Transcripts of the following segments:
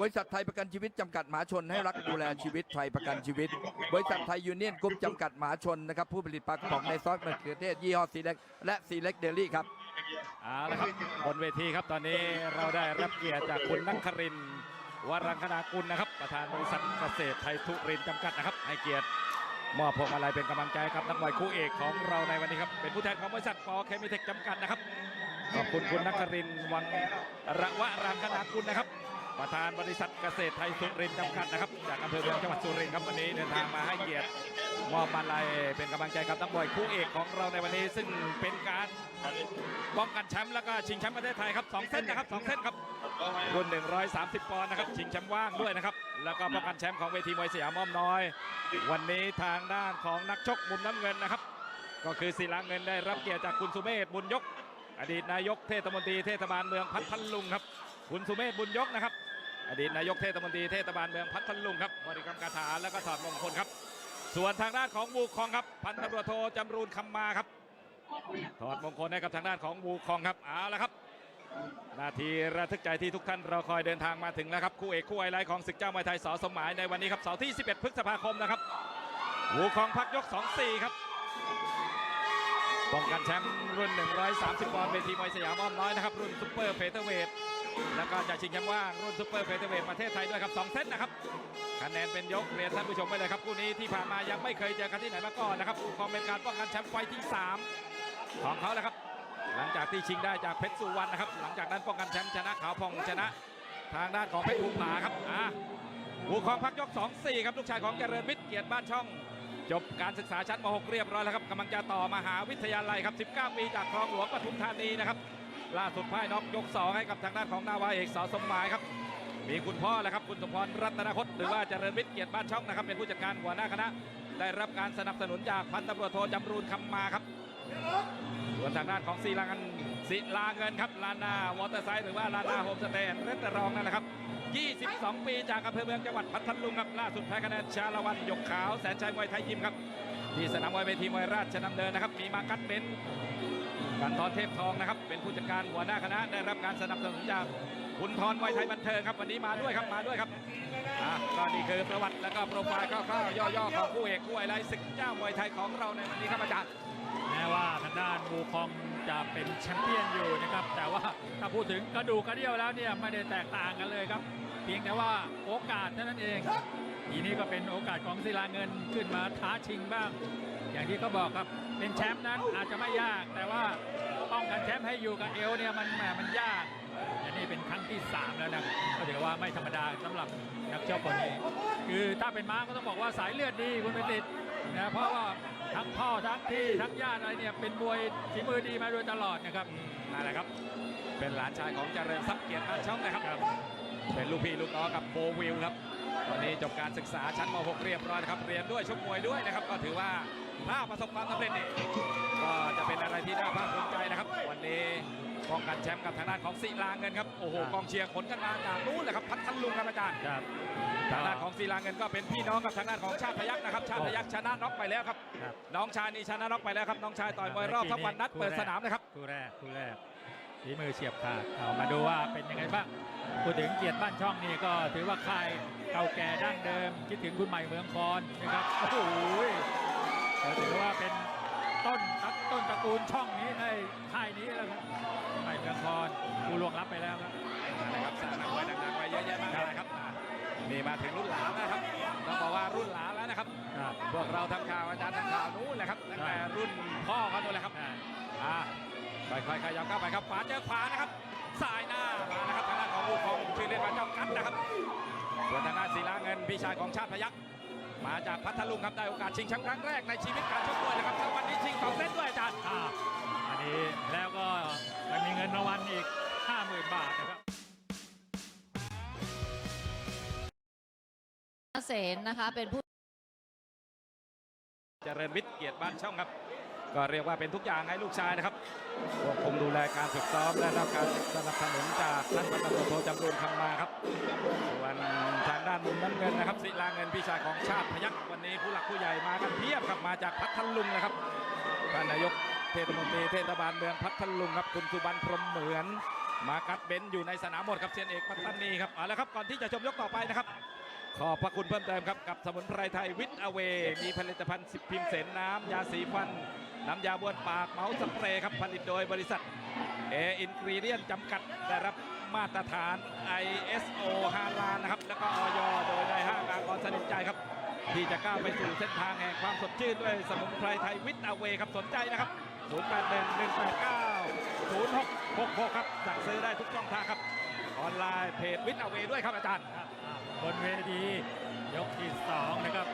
บริษัทไทยประกันชีวิตจำกัดมหาชนให้รักดูแลชีวิตไทยประกันชีวิต บริษัทไทยยูเนียนกรุ๊ปจำกัดมหาชนนะครับผู้ผลิตปลากระป๋องในซอสมะเขือเทศยี่ห้อซีเล็กและซีเล็กเดลี่ครับเอาละครับบนเวทีครับตอนนี้เราได้รับเกียรติจากคุณนักครินวรังคณากุลนะครับ ประธานบริษัทเกษตรไทยทุรินจำกัดนะครับให้เกียรติมอบพวงมาลัยเป็นกำลังใจครับนักมวยคู่เอกของเราในวันนี้ครับเป็นผู้แทนของบริษัทปอเคมีเทคจำกัดนะครับขอบคุณคุณนักครินวังระวะรังคณากุลนะครับ ประธานบริษัทเกษตรไทยสุรินทร์จำกัดนะครับ จากอำเภอเมืองจังหวัดสุรินทร์ครับวันนี้เดินทางมาให้เกียรติมอบมาลัยเป็นกำลังใจกับนักมวยคู่เอกของเราในวันนี้ ซึ่งเป็นการป้องกันแชมป์แล้วก็ชิงแชมป์ประเทศไทยครับสองเส้นนะครับสองเส้นครับรุ่น 130 ปอนด์นะครับชิงแชมป์ว่างด้วยนะครับแล้วก็ป้องกันแชมป์ของเวทีมวยสยามอ้อมน้อย วันนี้ทางด้านของนักชกมุมน้ำเงินนะครับ ก็คือศิลาเงินได้รับเกียรติจากคุณสุเมธบุญยก อดีตนายกเทศมนตรีเทศบาลเมืองพัทลุงครับคุณสุเมธบุญยกนะครับ อดีตนายกเทศมนตรีเทศบาลเมืองพัทลุงครับบริกรรมคาถาแล้วก็ถอดมงคลครับ ส่วนทางด้านของวูคองครับ พันตำรวจโทจำรูนคำมาครับ ถอดมงคลให้กับทางด้านของวูคองครับเอาละครับ นาทีระทึกใจที่ทุกท่านรอคอยเดินทางมาถึงแล้วครับคู่เอกคู่ไฮไลท์ของศึกเจ้ามวยไทยสอสมหมายในวันนี้ครับเสาร์ที่ 11 พฤษภาคมนะครับวูคองพักยก 2-4 ครับป้องกันแชมป์รุ่น 130ปอนด์เวทีมวยสยามอ้อมน้อยนะครับรุ่นซุปเปอร์เฟเธอร์เวท แล้วก็จะชิงแชมป์ว่างรุ่นซุปเปอร์เฟเธอร์เวทประเทศไทยด้วยครับ2เซตนะครับคะแนนเป็นยกเรียนท่านผู้ชมไปเลยครับคู่นี้ที่ผ่านมายังไม่เคยเจอกันที่ไหนมาก่อนนะครับคองเป็นการป้องกันแชมป์ไฟที่ 3 ของเขาแล้วครับหลังจากที่ชิงได้จากเพชรสุวรรณนะครับหลังจากนั้นป้องกันแชมป์ชนะขาวพองชนะ ทางด้านของเพชรภูผาครับอ่าหูคองพักยก 2-4 ครับลูกชายของเจริญวิทย์เกียรติบ้านช่อง จบการศึกษาชั้นม .6 เรียบร้อยแล้วครับกำลังจะต่อมหาวิทยาลัยครับ 19 ปีจากคลองหลวงปทุมธานีนะครับ ล่าสุดพ่ายน็อกยก2ให้กับทางด้านของนาวาเอกสอสมหมายครับ มีคุณพ่อแหละครับคุณสมพรรัตนพจน์หรือว่าเจริญวิทย์เกียรติบ้านช่องนะครับเป็นผู้จัดการหัวหน้าคณะ ได้รับการสนับสนุนจากพันตำรวจโทจำรูนคำมาครับส่วนทางด้านของศิลาเงินศิลาเงินครับลานนาวอเตอร์ไซด์หรือว่าลานาโฮมสเตย์เรสเตรองนั่นแหละครับ22 ปีจากอำเภอเมืองจังหวัดพัทลุงครับล่าสุดแพ้คะแนนชาละวันหยกขาวแสนชัยมวยไทยยิมครับที่สนามมวยเวทีมวยราชดำเนินนะครับ มีมากัดเบน กันทรเทพทองนะครับ เป็นผู้จัดการหัวหน้าคณะได้รับการสนับสนุนจากคุณทรมวยไทยบันเทิงครับวันนี้มาด้วยครับมาด้วยครับอะก็นี่คือประวัติแล้วก็โปรไฟล์คร่าวๆย่อๆของคู่เอกคู่ไอไลศึกเจ้ามวยไทยของเราในวันนี้ครับอาจารย์แม้ว่าทางด้านบูคองจะเป็นแชมเปี้ยนอยู่นะครับแต่ว่าถ้าพูดถึงกระดูกกระเดี่ยวแล้วเนี่ยไม่ได้แตกต่างกันเลยครับ เพียงแต่ว่าโอกาสเท่านั้นเองทีนี้ก็เป็นโอกาสของศิลาเงินขึ้นมาท้าชิงบ้าง อย่างที่เขาบอกครับเป็นแชมป์นั้นอาจจะไม่ยาก แต่ว่าป้องกันแชมป์ให้อยู่กับเอวเนี่ยมันแหมมันยากอันนี้เป็นครั้งที่ 3 แล้วนะก็ถือว่าไม่ธรรมดาสำหรับนักชกคนนี้คือถ้าเป็นม้าก็ต้องบอกว่าสายเลือดดีคุณเป็นติดนะเพราะว่าทั้งพ่อทั้งพี่ทั้งญาติอะไรเนี่ยเป็นมวยฝีมือดีมาโดยตลอดนะครับนั่นแหละครับ เป็นหลานชายของเจริญทรัพย์เกียรติบ้านช่องนะครับ เป็นลูกพี่ลูกน้องกับโบวิลครับตอนนี้จบการศึกษาชั้นม .6 เรียบร้อยนะครับ เรียนด้วยชกมวยด้วยนะครับ ก็ถือว่า ถ้าประสบความสำเร็จนี่ก็จะเป็นอะไรที่น่าภาคภูมิใจนะครับ วันนี้ป้องกันแชมป์กับทางด้านของศิลาเงินครับโอ้โหครับกองเชียร์ขนกันมาจากนู้นเลยครับพัทลุงครับอาจารย์ครับทางด้านของศิลาเงินก็เป็นพี่น้องกับทางด้านของชาติพยักษ์นะครับ ชาติพยักษ์ชนะน็อกไปแล้วครับครับ น้องชายนี่ชนะน็อกไปแล้วครับน้องชายต่อยมวยรอบทัพวันนัดเปิดสนามนะครับคู่แรกคู่แรกฝีมือเฉียบขาดเอามาดูว่าเป็นยังไงบ้างพูดถึงเกียรติบ้านช่องนี่ก็ถือว่าค่ายเก่าแก่ดั้งเดิม คิดถึงคุณใหม่เมืองคอนนะครับโอ้โหก็ ถือว่าเป็นต้นต้นตระกูลช่องนี้ไอ้ค่ายนี้แล้วครับใหม่เมืองคอนผู้ล่วงลับไปแล้วครับนะครับสร้างนักมวยดังๆไว้เยอะแยะมากมายครับอะนี่มาถึงรุ่นหลานแล้วครับต้องบอกว่ารุ่นหลานแล้วนะครับครับ พวกเราทำข่าวอาจารย์ทำข่าวนู้นแหละครับตั้งแต่รุ่นพ่อเขานู่นแหละครับอ่าอ่าค่อยๆขยับเข้าไปครับขวาเจอขวานะครับสายหน้ามานะครับทางด้านของผู้ของชื่อเล่นว่าเจ้ากันนะครับส่วนทางด้านศิลาเงินพี่ชายของชาติพยักษ์ มาจากพัทลุงครับได้โอกาสชิงแชมป์ครั้งแรกในชีวิตการชกมวยนะครับแล้ววันนี้ชิงสองเซตด้วยอาจารย์อ่าอันนี้แล้วก็ยังมีเงินรางวัลอีก 50,000 บาทนะครับเสนนะคะเป็นผู้เจริญวิทย์เกียรติบ้านช่องครับ ก็เรียกว่าเป็นทุกอย่างให้ลูกชายนะครับควบคุมดูแลการฝึกซ้อมและรับการสนับสนุนจากท่านพันตำรวจโทจำรูนคำมาครับ ส่วนทางด้านมุมน้ำเงินนะครับศิลาเงินพี่ชายของชาติพยักษ์วันนี้ผู้หลักผู้ใหญ่มากันเพียบครับมาจากพัทลุงนะครับท่านนายกเทศมนตรีเทศบาลเมืองพัทลุงครับคุณสุบรรณพรหมเหมือน มากัดเบนซ์อยู่ในสนามหมดครับเซียนเอกปัตตานีครับเอาละครับก่อนที่จะชมยกต่อไปนะครับขอบพระคุณเพิ่มเติมครับกับสมุนไพรไทยวิทอเว มีผลิตภัณฑ์สิบพิมพ์เสนน้ำยาสีฟัน น้ำยาบ้วนปากเมาส์สเปรย์ครับผลิตโดยบริษัทเออินกรีเดียนจำกัดได้รับ มาตรฐาน ISO ฮาลานนะครับ แล้วก็ออยโดยนายห้างอากรสนิทใจครับ ที่จะก้าวไปสู่เส้นทางแห่งความสดชื่นด้วยสมุนไพรไทยวิทอเวครับสนใจนะครับ 0811890666 ครับ สั่งซื้อได้ทุกช่องทางครับ ออนไลน์เพจวิทอเวด้วยครับอาจารย์บนเวทียกที่สองนะครับ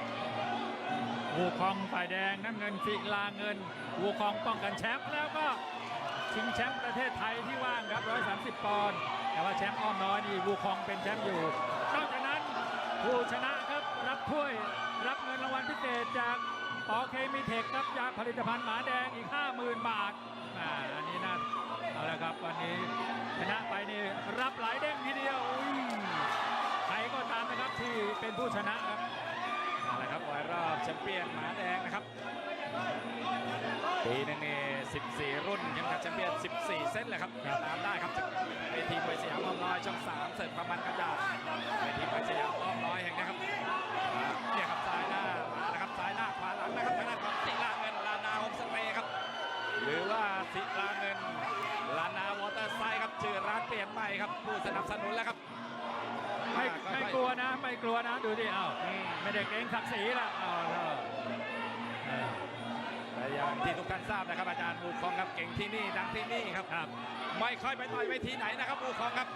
วูคองฝ่ายแดงน้ำเงินศิลาเงินวูคองป้องกันแชมป์แล้วก็ชิงแชมป์ประเทศไทยที่ว่างครับ 130 ปอนด์ แต่ว่าแชมป์อ้อมน้อยนี่วูคองเป็นแชมป์อยู่ นอกจากนั้นผู้ชนะครับรับถ้วยรับเงินรางวัลพิเศษจากปอเคมีเทคครับยากผลิตภัณฑ์หมาแดงอีก 50,000 บาทอ่าอันนี้น่าเอาละครับวันนี้ชนะไปนี่รับหลายเด้งทีเดียวอุ้ยใครก็ตามนะครับที่เป็นผู้ชนะครับเอาละครับมวยรอบแชมเปี้ยนหมาแดงนะครับ ปีหนึงนี่14 รุ่นยังกับแชมเปี้ยน 14เส้นเลยครับติดตามได้ครับจากเวทีมวยสยามอ้อมน้อยช่อง 3 เสิร์ฟประมันกระดาษเวทีมวยสยามอ้อมน้อยแห่งนี้ครับอ่าเนี่ยครับซ้ายหน้ามานะครับซ้ายหน้าขวาหลังนะครับทางด้านของศิลาเงินลานาโฮมสเตย์ครับ หรือว่าศิลาเงินลานาวอเตอร์ไซด์ครับชื่อร้านเปลี่ยนใหม่ครับผู้สนับสนุนแล้วครับไม่อ่าไม่ค่อยๆกลัวนะไม่กลัวนะดูดิอ้าวอืมไม่ได้เกรงศักดิ์ศรีละอ้าวแล้วเออแต่ อย่างที่ทุกท่านทราบนะครับอาจารย์บูคองครับเก่งที่นี่ดังที่นี่ครับครับ ไม่ค่อยไปต่อยเวทีไหนนะครับบูคองครับ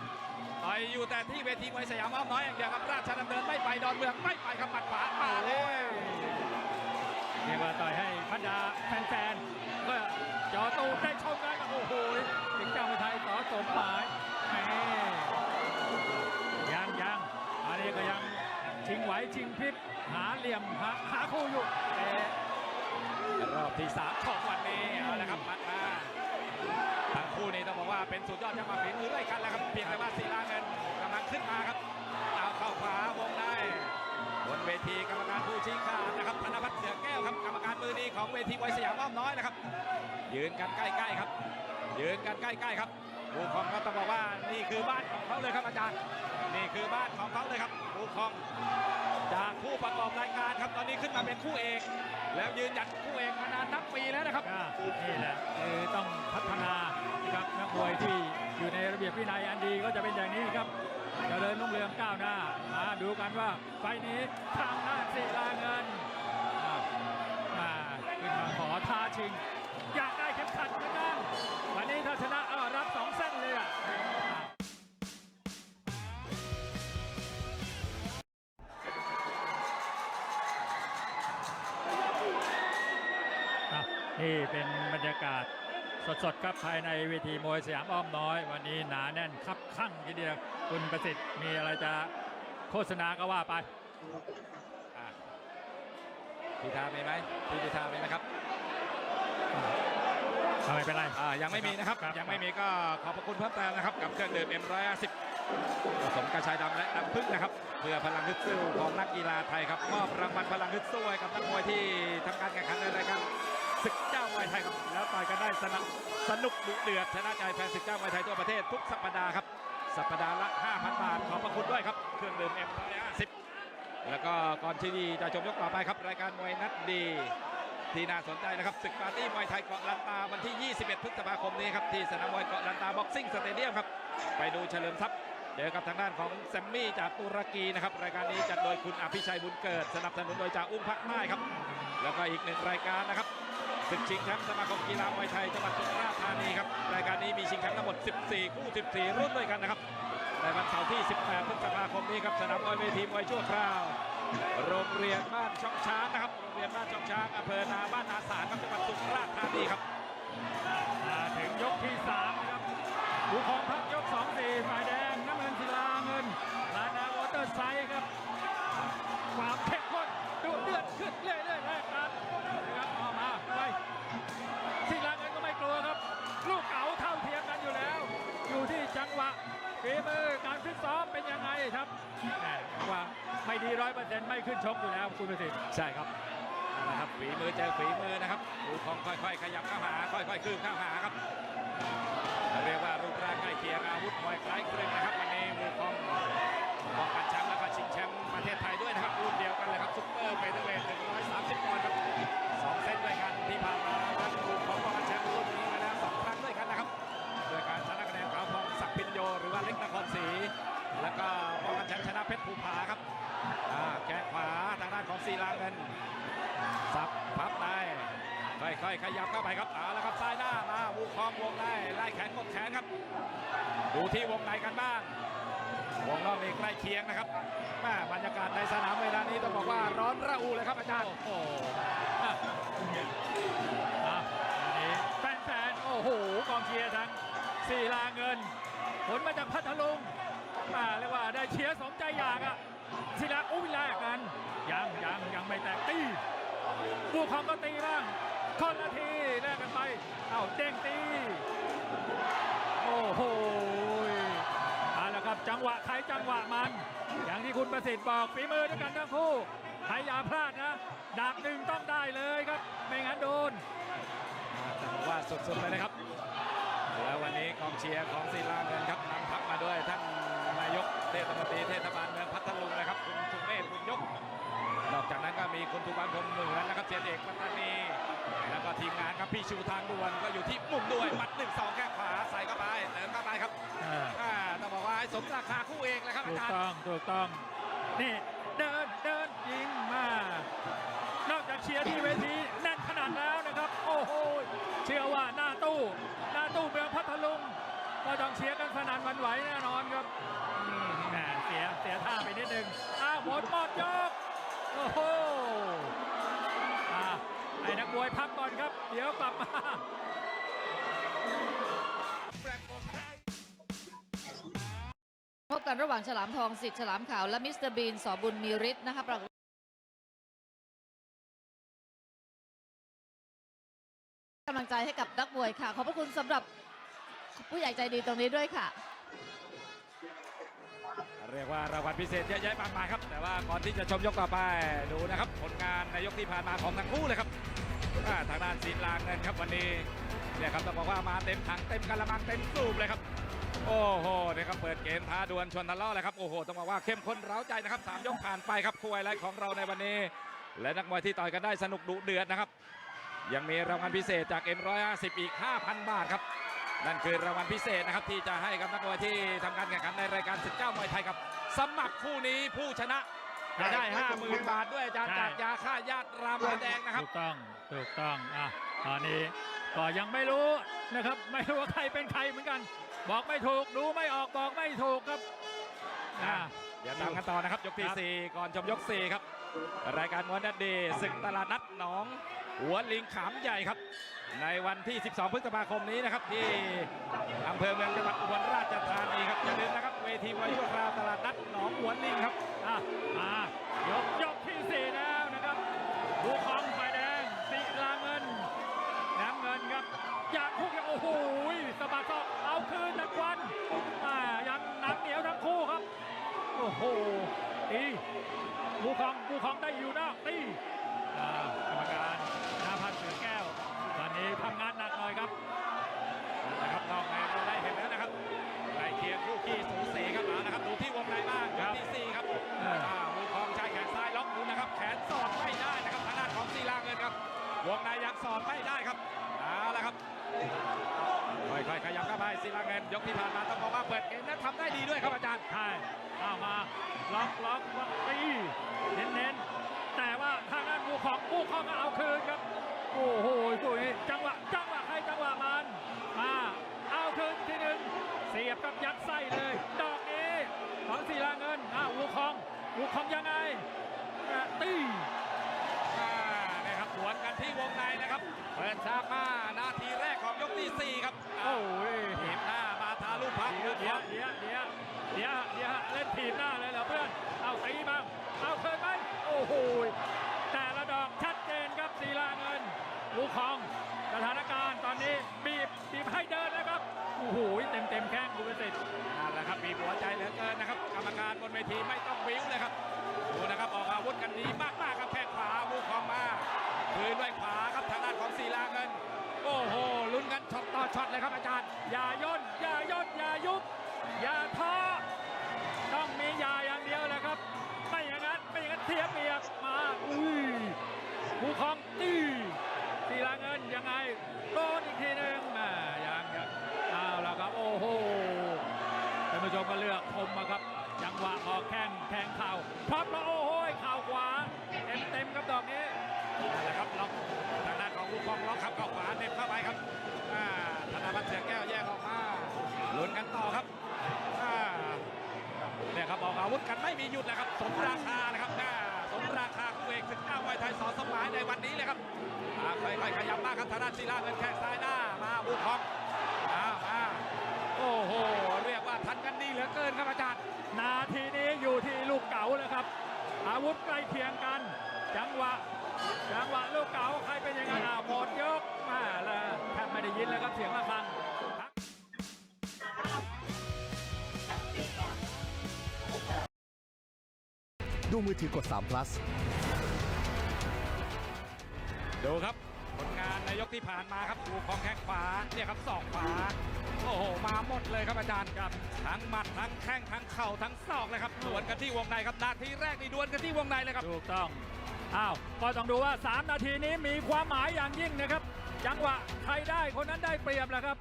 ต่อยอยู่แต่ที่เวทีมวยสยามอ้อมน้อยอย่างเดียวครับราชดำเนินไม่ไปดอนเมืองไม่ไปครับหมัดขวามาเลยเรียกว่าต่อยให้พันดาแฟนๆก็จอตูได้ชมกันโอ้โหถึงเจ้าไทยสอสมหมายแหมยังยังอันนี้ก็ยังชิงไหวชิงพริบหาเหลี่ยมหาหาคู่อยู่แต่ รอบที่สามของวันนี้เอาละครับมัดมาทั้งคู่นี้ต้องบอกว่าเป็นสุดยอดจังหวะฝีมือด้วยกันแล้วครับเพียงแต่ว่าศิลาเงินกำลังขึ้นมาครับเอาเข้าขวาวงในบนเวทีกรรมการผู้ชี้ขาดนะครับธนพัฒน์เสือแก้วครับกรรมการมือดีของเวทีมวยสยามอ้อมน้อยนะครับ ยืนกันใกล้ๆครับ ยืนกันใกล้ๆครับภูคองก็ต้องบอกว่านี่คือบ้านของเขาเลยครับอาจารย์ นี่คือบ้านของเขาเลยครับภูคอง จากผู้ประกอบรายการครับตอนนี้ขึ้นมาเป็นคู่เอก แล้วยืนหยัดคู่เอกมานานนับปีแล้วนะครับนี่แหละคือต้องพัฒนานะครับนักมวยที่อยู่ในระเบียบวินัยอันดีก็จะเป็นอย่างนี้ครับเจริญรุ่งเรืองก้าวหน้ามาดูกันว่าไฟนี้ทางด้านศิลาเงินอ่าขึ้นมาขอท้าชิง อยากได้เข็มขัดเหมือนกันวันนี้ถ้าชนะ อะนี่เป็นบรรยากาศสดๆครับภายในเวทีมวยสยามอ้อมน้อย วันนี้หนาแน่นคับข้างทีเดียวคุณประสิทธิ์มีอะไรจะโฆษณาก็ว่าไปอะพิธามีไหมพี่พิธามีไหมครับทำไมเป็นไรอ่ายังไม่มีนะครับครับ ยังไม่มีก็ขอบพระคุณเพิ่มเติมนะครับกับเครื่องดื่ม M150 ผสมกระชายดำและน้ำผึ้งนะครับ เพื่อพลังฮึดสู้ของนักกีฬาไทยครับมอบรางวัลพลังฮึดสู้ให้กับนักมวยที่ทำการแข่งขันในรายการศึกเจ้า มวยไทยครับ แล้วต่อยกันได้สนุกสนุกดุเดือดชนะใจแฟนศึกเจ้ามวยไทยทั่วประเทศทุกสัปดาห์ครับ สัปดาห์ละ 5,000 บาท ขอบพระคุณด้วยครับ เครื่องดื่ม M150 แล้วก็ก่อนที่ดีจะชมยกต่อไปครับ รายการมวยนัดดี ที่น่าสนใจนะครับศึกปาร์ตี้มวยไทยเกาะลันตาวันที่ 21 พฤษภาคมนี้ครับที่สนามมวยเกาะลันตาบ็อกซิ่งสเตเดียมครับไปดูเฉลิมทรัพย์เจอกับทางด้านของแซมมี่จากตุรกีนะครับรายการนี้จัดโดยคุณอภิชัยบุญเกิด สนับสนุนโดยจากอุ้งพักใต้ครับ แล้วก็อีกหนึ่งรายการนะครับ ศึกชิงแชมป์สมาคมกีฬามวยไทยจังหวัดสุราษฎร์ธานีครับรายการนี้มีชิงแชมป์ทั้งหมด 14 คู่ 14 รุ่นด้วยกันนะครับในวันเสาร์ที่ 18 พฤษภาคมนี้ครับสนามมวยเวทีมวยชั่วคราว โรงเรียนบ้านช่องช้างนะครับโรงเรียนบ้านช่องช้างอำเภอนาบ้านนาสารครับจังหวัดสุราษฎร์ธานีครับมาถึงยกที่3นะครับดูของพักยก2 4 ชกอยู่แล้วคุณประสิทธิ์ใช่ครับนั่นแหละครับฝีมือเจอฝีมือนะครับดูของค่อย ๆ ขยับเข้าหาค่อยๆคืบเข้าหาครับเรียกว่ารูปร่างใกล้เคียงคียงอาวุธมวยคล้ายคลึงนะครับวันนี้มูคองป้องกันแชมป์แล้วก็ชิงแชมป์ประเทศไทยด้วยนะครับรุ่นเดียวกันเลยครับซุปเปอร์เฟเธอร์เวท130ปอนด์ครับสองเซตด้วยกันที่ผ่านมานั้นมูคองป้องกันแชมป์รุ่นนี้มาแล้วสองครั้งด้วยกันนะครับโดยการชนะคะแนนขาวพองศักดิ์พินโยหรือว่าเล็กนครศรีแล้วก็ป้องกันแชมป์ชนะเพชรภูผาครับอ่า แข้งขวาทางด้านของศิลาเงินสับพับในค่อยๆขยับเข้าไปครับเอาละครับซ้ายหน้ามาวูคองวงในไล่แขนกดแขนครับ ดูที่วงในกันบ้างวงนอกนี่ใกล้เคียงนะครับแม่บรรยากาศในสนามเวลานี้ต้องบอกว่าร้อนระอุเลยครับอาจารย์โอ้โหอะอะอันแฟนๆโอ้โหกองเชียร์ทั้งสี่ลาเงิน ผลมาจากพัทลุงอ่าเรียกว่าได้เชียร์สมใจอยากอะ ศิลาอุ้ยแลกกันยังยังยังไม่แตกตีบูคองก็ตีบ้างคนละทีแลกกันไปเอ้าเด้งตีโอ้โหเอาละครับจังหวะใครจังหวะมัน อย่างที่คุณประสิทธิ์บอกฝีมือด้วยกันทั้งคู่ใครอย่าพลาดนะดักหนึ่งต้องได้เลยครับ ไม่งั้นโดนว่าสุดๆเลยนะครับ แล้ววันนี้กองเชียร์ของศิลาเงินครับนำทัพมาด้วยท่าน ยกเทศมนตรีเทศบาลเมืองพัทลุงนะครับคุณสุเมธบุญยก นอกจากนั้นก็มีคุณทุบันพรหมเหมือนนะครับเจนเอกปัตตานีแล้วก็ทีมงานครับพี่ชูทางด่วนก็อยู่ที่มุมด้วยหมัดหนึ่งสองแข้งขวาใส่เข้าไปเติมเข้าไปครับเอออ่าต้องบอกว่าให้สมราคาคู่เอกเลยครับถูอากจารย์ต้องถูกต้องนี่เดินเดินยิงมานอกจากเชียร์ที่เวทีแน่นขนาดแล้วนะครับ โอ้โหเชื่อว่าหน้าตู้ หน้าตู้เมืองพัทลุง ก็ต้องเชียร์กันสนั่นหวันไหวแน่นอนครับอืมแหมเสียเสียท่าไปนิดนึงอ้าวหมดหมดยกโอ้โหอะให้นักมวยพักก่อนครับ เดี๋ยวกลับมาพบกันระหว่างฉลามทองสิทธิ์ฉลามขาวและมิสเตอร์บีนสอบุญมีฤทธิ์นะคะ ใจดีตรงนี้ด้วยค่ะ เรียกว่ารางวัลพิเศษเยอะแยะมากมายครับ แต่ว่าก่อนที่จะชมยกต่อไปดูนะครับ ผลงานในยกที่ผ่านมาของทั้งคู่เลยครับทางด้านศิลาเงินครับวันนี้เนี่ยครับต้องบอกว่ามาเต็มถังเต็มกระมังเต็มสูบเลยครับ โอ้โหเนี่ยครับเปิดเกมท้าดวลชวนทะเลาะเลยครับโอ้โหต้องบอกว่าเข้มข้นเร้าใจนะครับสามยกผ่านไปครับคู่ไฮไลท์ของเราในวันนี้ และนักมวยที่ต่อยกันได้สนุกดุเดือดนะครับ ยังมีรางวัลพิเศษจาก M150 อีก 5,000 บาทครับ นั่นคือรางวัลพิเศษนะครับที่จะให้กับนักมวยที่ทำการแข่งขันในรายการ19มวยไทยครับ สมัครคู่นี้ผู้ชนะจะได้ 50,000 บาทด้วยอาจารย์ใช่จากยาฆ่าญาติรามแดงนะครับ ถูกต้องถูกต้องอะตอนนี้ก็ยังไม่รู้นะครับ ไม่รู้ว่าใครเป็นใครเหมือนกัน บอกไม่ถูกดูไม่ออกบอกไม่ถูกครับอะเดี๋ยวตามกันต่อนะครับยกที่ครับ4ก่อนชมยก 4 ครับ รายการมวยนัดดีศึกตลาดนัดหนอง หัวลิงขามใหญ่ครับ ในวันที่ 12 พฤษภาคมนี้นะครับ ที่อำเภอเมืองจังหวัดอุบลราชธานีครับอย่าลืมนะครับ เวทีมวยชั่วคราวตลาดนัดหนองหัวลิงครับอะมายกยกที่สี่แล้วนะครับบูคองไฟแดงสีลาเงินน้ำเงินครับอยากคู่กันโอ้โหสะบัดศอกเอาคืนนักวันอ่ายังหนักเหนียวทั้งคู่ครับ โอ้โหตีบูคองบูคองได้อยู่นอกตี กรรมการหน้าพันธ์เสือแก้ว ตอนนี้ทำงานหนักหน่อยครับนะครับนอกในเราได้เห็นแล้วนะครับใกล้เคียงคู่ขี้สูสีครับเอานะครับดูที่วงในบ้างยครักบที่สี่ครับเอออ่อ่ามือคองใช้แขนซ้ายล็อกมือนะครับ แขนสอดไม่ได้นะครับทางด้านของศิลาเงินครับ วงในยังสอดไม่ได้ครับเอาละครับค่อยๆขยับเข้าไปศิลาเงินยกที่ผ่านมาต้องบอกว่าเปิดเกมนั้นทำได้ดีด้วยครับอาจารย์ใช่เอามาล็อกล็อกล็อกตีเน้นเน้นๆ แต่ว่าทางด้านบูของบูของก็เอาคืนครับ โอ้โหคู่นี้จังหวะจังหวะใครจังหวะมันมาเอาคืนทีหนึ่งเสียบกับยัดไส้เลย ดอกนี้ของศิลาเงินอ้าววูคองวูคองยังไงอะตีอ่านะครับสวนกันที่วงในนะครับเปิดฉากมานาทีแรกของยกที่สี่ครับโอ้อ้าวยถีบหน้ามาทาลูกพักเดี๋ยวเดี๋ยวเดี๋ยวเดี๋ยวเดี๋ยวเดี๋ยวเล่นทีมหน้าเลยเหรอเพื่อนเอาตีบ้างเอาเคยไหมโอ้โหแต่ละดอกชัดเจนครับศิลาเงินวูคองสถานการณ์ตอนนี้บีบบีบให้เดินนะครับโอ้โหเต็มเต็มแข้งคุณประสิทธิ์นั่นแหละครับมีหัวใจเหลือเกินนะครับกรรมการบนเวทีไม่ต้องบิ้วเลยครับดูนะครับออกอาวุธกันดีมากๆครับแข้งขวาวูคองมาคืนด้วยขวาครับทางด้านของศิลาเงิน โอ้โหลุ้นกันช็อตต่อช็อตเลยครับอาจารย์อย่าย่นอย่าย่นอย่ายุบอย่าท้อต้องมีอย่าอย่างเดียวแหละครับ นเทียบเปียกมาอุ้ยภูคองตีตีลาเงินยังไงโดนอีกทีหนึ่งอ่ายังยังเอาแล้วครับโอ้โหท่านผู้ชมก็เลือกชมมาครับจังหวะออกแข้งแทงเข่าพับแล้วโอ้โหเข่าขวาเต็มเต็มครับดอกนี้นั่นแหละครับล็อกทางด้านของลูกคองล็อกครับเข้าขวาเน็บเข้าไปครับอ่าธนาพัฒน์เสือแก้วแยกออกมาลุ้นกันต่อครับ อาวุธกันไม่มีหยุดเลยครับ สมราคานะครับอ่าสมราคาคู่เอกศึกเก้ามวยไทยสอสมหมายในวันนี้เลยครับค่อยๆขยับมากครับทางด้าศิลาเงินแข้งซ้ายหน้ามาบุกคองมามาโอ้โห เรียกว่าทันกันดีเหลือเกินครับอาจารย์ นาทีนี้อยู่ที่ลูกเก๋าแล้วครับ อาวุธใกล้เคียงกัน จังหวะจังหวะลูกเก๋าใครเป็นยังไงอ่าหมดยกมาแล้วแทบไม่ได้ยินเลยครับเสียงระฆัง ดูมือถือกด3 plus ดูครับผลงานในยกที่ผ่านมาครับดูของแข้งขวาเนี่ยครับศอกขวาโอ้โหมาหมดเลยครับอาจารย์ครับทั้งหมัดทั้งแข้งทั้งเข่าทั้งศอกเลยครับดวลกันที่วงในครับนาทีแรกนี่ดวลกันที่วงในเลยครับถูกต้องอ้าวก็ต้องดูว่า 3 นาทีนี้มีความหมายอย่างยิ่งนะครับ จังหวะใครได้คนนั้นได้เปรียบแหละครับ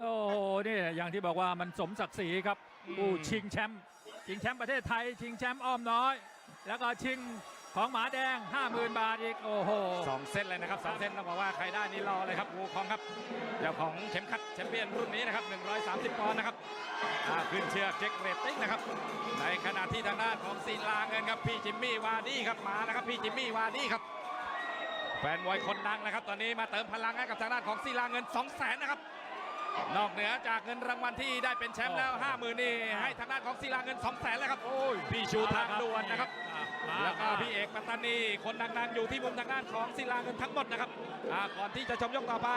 โอ้โหนี่อย่างที่บอกว่ามันสมศักดิ์ศรีครับผู้ชิงแชมป์ชิงแชมป์ประเทศไทย ชิงแชมป์อ้อมน้อย แล้วก็ชิงของหมาแดง 50,000 บาทอีก โอ้โหสองเส้นเลยนะครับสองเส้นต้องบอกว่าใครได้นี่รอเลยครับวูคองครับเจ้าของเข็มขัดแชมเปี้ยนรุ่นนี้นะครับ 130 ปอนด์นะครับอ่าขึ้นเชือกเช็คเรตติ้งนะครับ ในขณะที่ทางด้านของศิลาเงินครับพี่จิมมี่วาร์ดี้ครับมาแล้วครับพี่จิมมี่วาร์ดี้ครับแฟนมวยคนดังนะครับ ตอนนี้มาเติมพลังให้กับทางด้านของศิลาเงิน 2 0 0 0 0นนะครับ นอกเหนือจากเงินรางวัลที่ได้เป็นแชมป์แล้ว50,000นี่ให้ทางด้านของศิลาเงิน2 0 0 0 0 0แล้วครับพี่ชูทางด่วนนะครับ แล้วก็พี่เอกปัตตานีคนดังๆอยู่ที่มุมทางด้านของศิลาเงินทั้งหมดนะครับอ่าก่อนที่จะชมยกต่อไป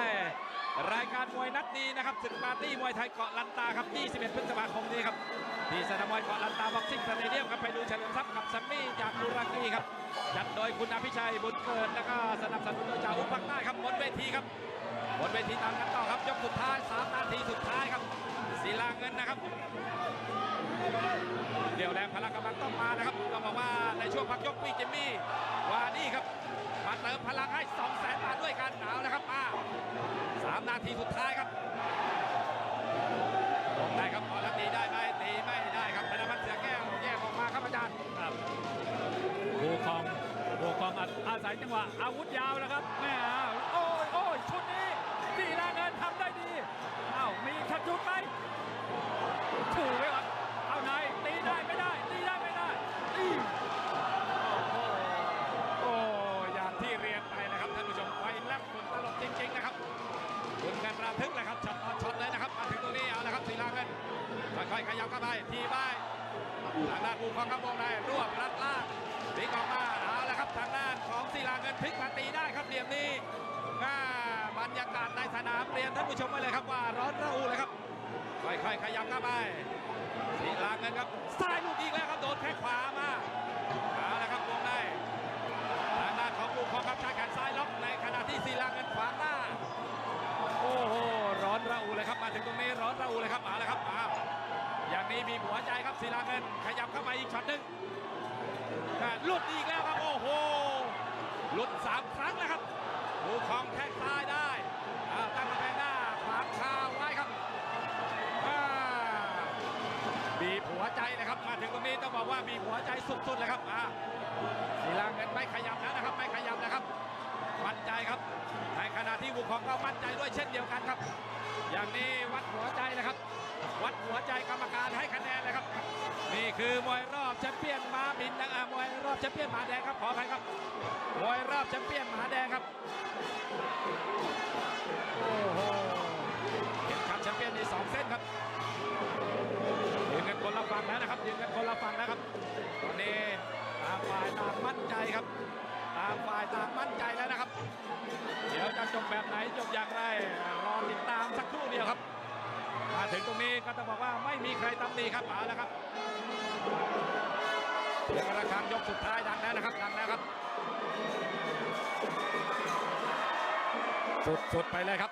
รายการมวยนัดนี้นะครับศึกปาร์ตี้มวยไทยเกาะลันตาครับ21พฤษภาคมนี้ครับที่สนามมวยเกาะลันตาบ็อกซิ่งสเตเดียมครับไปดูเฉลิมทรัพย์กับซัมมี่จากดูรากีครับจัดโดยคุณอภิชัยบุญเกิดแล้วก็สนับสนุนโดยจ่าอุ้มภาคใต้ครับบนเวทีครับ บนเวทีตามกันต่อครับยกสุดท้าย3นาทีสุดท้ายครับศิลาเงินนะครับ เดี๋ยวแรงพลังกำลังต้องมานะครับต้องบอกว่าในช่วงพักยกพี่จิมมี่วานี่ครับมาเติมพลังให้2 0 0แสนบาทด้วยกันเอาละครับมาสามนาทีสุดท้ายครับได้ครับพอแล้วตีได้ไหมตีไม่ได้ครับธนพัฒน์เสือแก้วแยกออกมาครับอาจารย์ครับบูคองบูคองอาอาศัยจังหวะอาวุธยาวแล้วครับแม่าวมีชัดชุดไหมถูไว้ก่อนเอาไหนตีได้ไม่ได้ ตีได้ไม่ได้ตีโอ้อย่างที่เรียนไปนะครับท่านผู้ชมไฟแลบฝุ่นตลบจริงๆนะครับคุณกันระทึกเลยครับช็อตออนช็อตเลยนะครับมาถึงตรงนี้เอาละครับศิลาเงินค่อยๆขยับเข้าไปทีบายทางด้านบูคองครับวงในรวบรัดล่างพลิกออกมาเอาละครับทางด้านของศิลาเงินพลิกมาตีได้ครับเหลี่ยมนี้อ่า บรรยากาศในสนามเรียนท่านผู้ชมไว้เลยครับว่าร้อนระอุเลยครับ ค่อยๆ ขยับเข้าไปศิลางเงินครับซ้ายลูกอีกแล้วครับโดนแข้งขวามาเอาละครับวงในทางด้านของบูคองครับใช้แขนซ้ายล็อกในขณะที่ศิลางเงินขวางหน้าโอ้โหร้อนระอุเลยครับมาถึงตรงนี้ร้อนระอุเลยครับมาแล้วครับอ้าวอย่างนี้มีหัวใจครับศิลาเงิน ขยับเข้ามาอีกช็อตหนึ่งหลุดอีกแล้วครับโอ้โหหลุดสามครั้งแล้วครับ บูคองแข้งซ้ายได้ตั้งกำแพงหน้าขวางคาไว้ครับบีบหัวใจนะครับ มาถึงตรงนี้ต้องบอกว่าบีบหัวใจสุดๆเลยครับอ่าศิลาเงินไม่ขยับแล้วนะครับ ไม่ขยับนะครับมั่นใจครับในขณะที่บุคคลก็มั่นใจด้วยเช่นเดียวกันครับ อย่างนี้วัดหัวใจนะครับ วัดหัวใจกรรมการให้คะแนนเลยครับ นี่คือมวยรอบแชมเปี้ยนมาบินนะอ่ามวยรอบแชมเปี้ยนหมาแดงครับขออภัยครับมวยรอบแชมเปี้ยนหมาแดงครับ โอ้โหเข็มขัดแชมเปี้ยนมีสองเส้นครับยืนกันคนละฝั่งแล้วนะครับยืนกันคนละฝั่งแล้วครับตอนนี้ต่างฝ่ายต่างมั่นใจครับต่างฝ่ายต่างมั่นใจแล้วนะครับ เดี๋ยวจะจบแบบไหนจบอย่างไรรอติดตามสักครู่เดียวครับ มาถึงตรงนี้ก็ต้องบอกว่าไม่มีใครตำหนิครับเอาละครับเสียงระฆังยกสุดท้ายดังแล้วนะครับดังแล้วครับ สุดสุดไปเลยครับ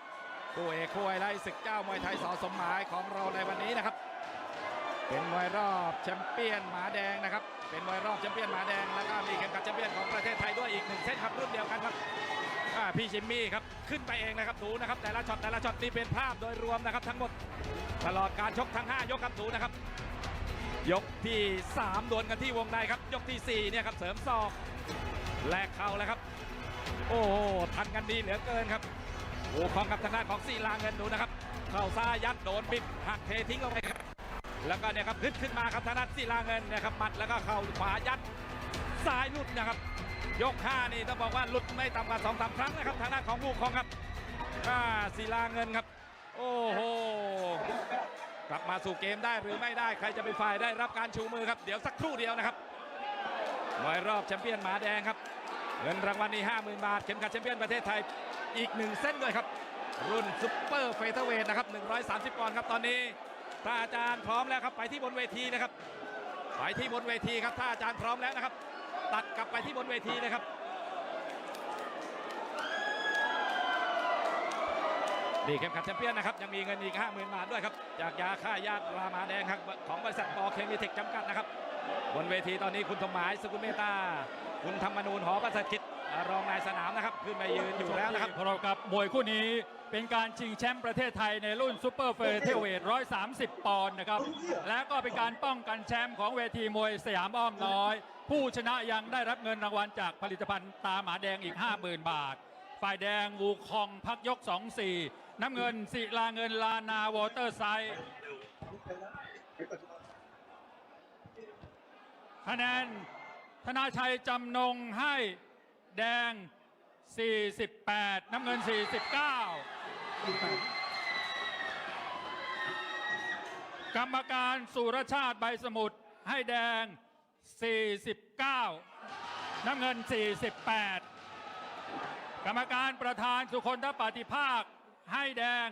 คู่เอกคู่ไฮไลศึกเจ้ามวยไทยสอสมหมายของเราในวันนี้นะครับ เป็นมวยรอบแชมเปี้ยนหมาแดงนะครับ เป็นมวยรอบแชมเปี้ยนหมาแดงแล้วก็มีเข็มขัดแชมเปี้ยนของประเทศไทยด้วยอีกหนึ่งเส้นครับรุ่นเดียวกันครับพี่ชิมมี่ครับขึ้นไปเองนะครับดูนะครับแต่ละช็อตแต่ละช็อตนี่เป็นภาพโดยรวมนะครับทั้งหมดตลอดการชกทั้ง 5 ยกครับดูนะครับ ยกที่ 3 ดวลกันที่วงในครับ ยกทีสี่4เนี่ยครับเสริมศอกแลกเข่าแล้วครับ โอ้โหทันกันดีเหลือเกินครับ โอ้ของกับทางด้านของศิลาเงินดูนะครับ เข่าซ้ายยัดโดนบิดหักเททิ้งลงไปครับแล้วก็เนี่ยครับขึ้นขึ้นมาครับทางด้านศิลาเงินเนะครับหมัดแล้วก็เข่าขวายัดซ้ายหลุดนะครับ ยกห้านี่ต้องบอกว่าหลุดไม่ต่ำกว่าสองสามครั้งนะครับทางด้านของลูกของครับอ่าศิลาเงินครับ โอ้โหกลับมาสู่เกมได้หรือไม่ได้ใครจะเป็นฝ่ายได้รับการชูมือครับเดี๋ยวสักครู่เดียวนะครับมวยรอบแชมเปี้ยนหมาแดงครับ เงินรางวัลนี่50,000 บาท เข็มขัดแชมเปี้ยนประเทศไทยอีกหนึ่งเส้นด้วยครับ รุ่นซุปเปอร์เฟเธอร์เวทนะครับ 130 ปอนด์ครับตอนนี้ถ้าอาจารย์พร้อมแล้วครับไปที่บนเวทีนะครับ ไปที่บนเวทีครับถ้าอาจารย์พร้อมแล้วนะครับ ตัดกลับไปที่บนเวทีเลยครับนี่เข็มขัดแชมเปี้ยนนะครับยังมีเงินอีก 50,000 บาทด้วยครับ จากยาค่ายารามาแดงครับของบริษัทปอเคมีเทคจำกัดนะครับ บนเวทีตอนนี้คุณสมหมายสกุลเมตตาคุณธรรมนูญหอประเสริฐกิจรองนายสนามนะครับขึ้นไปยืนอยู่แล้วนะครับพบกับมวยคู่นี้เป็นการชิงแชมป์ประเทศไทยในรุ่นซูเปอร์เฟเธอร์เวท130 ปอนด์นะครับ และก็เป็นการป้องกันแชมป์ของเวทีมวยสยามอ้อมน้อย ผู้ชนะยังได้รับเงินรางวัลจากผลิตภัณฑ์ตาหมาแดงอีก 50,000 บาท ฝ่ายแดงวูคองพักยก 2-4 น้ำเงินศิลาเงินลานาวอเตอร์ไซ คะแนนธนาชัยจำนงให้แดง 48 น้ำเงิน 49 กรรมการสุรชาติใบสมุทรให้แดง 49 น้ำเงิน 48 กรรมการประธานสุคนทปฏิภาคให้แดง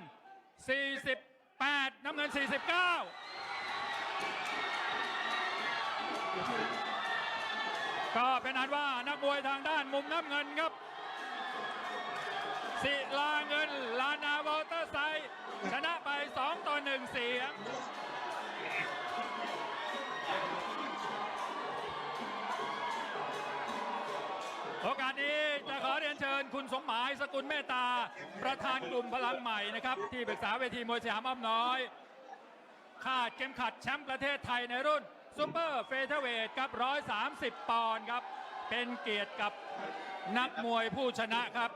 48 น้ำเงิน 49 ก็เป็นอันว่านักมวยทางด้านมุมน้ำเงินครับ ศิลาเงิน ลานาวอเตอร์ไซด์ชนะไป 2 ต่อ 1 เสียงโอกาสนี้จะขอเรียนเชิญคุณสมหมายสกุลเมตตา ประธานกลุ่มพลังใหม่นะครับ ที่ปรึกษาเวทีมวยสยามอ้อมน้อยคาดเข็มขัดแชมป์ประเทศไทยในรุ่น ซูเปอร์เฟเธอร์เวทครับ 130 ปอนด์ครับ เป็นเกียรติกับนักมวยผู้ชนะครับ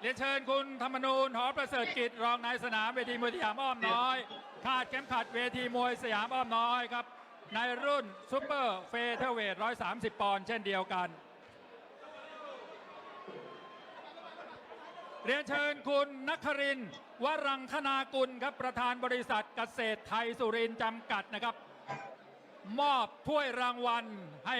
เรียนเชิญคุณธรรมนูญหอประเสริฐกิจรองนายสนามเวทีมวยสยามอ้อมน้อยคาดเข็มขัดเวทีมวยสยามอ้อมน้อยครับ ในรุ่นซูเปอร์เฟเธอร์เวท 130 ปอนด์เช่นเดียวกัน เรียนเชิญคุณนัครินทร์วรังคณากุลครับประธานบริษัทเกษตรไทยสุรินทร์จำกัดนะครับ มอบถ้วยรางวัลให้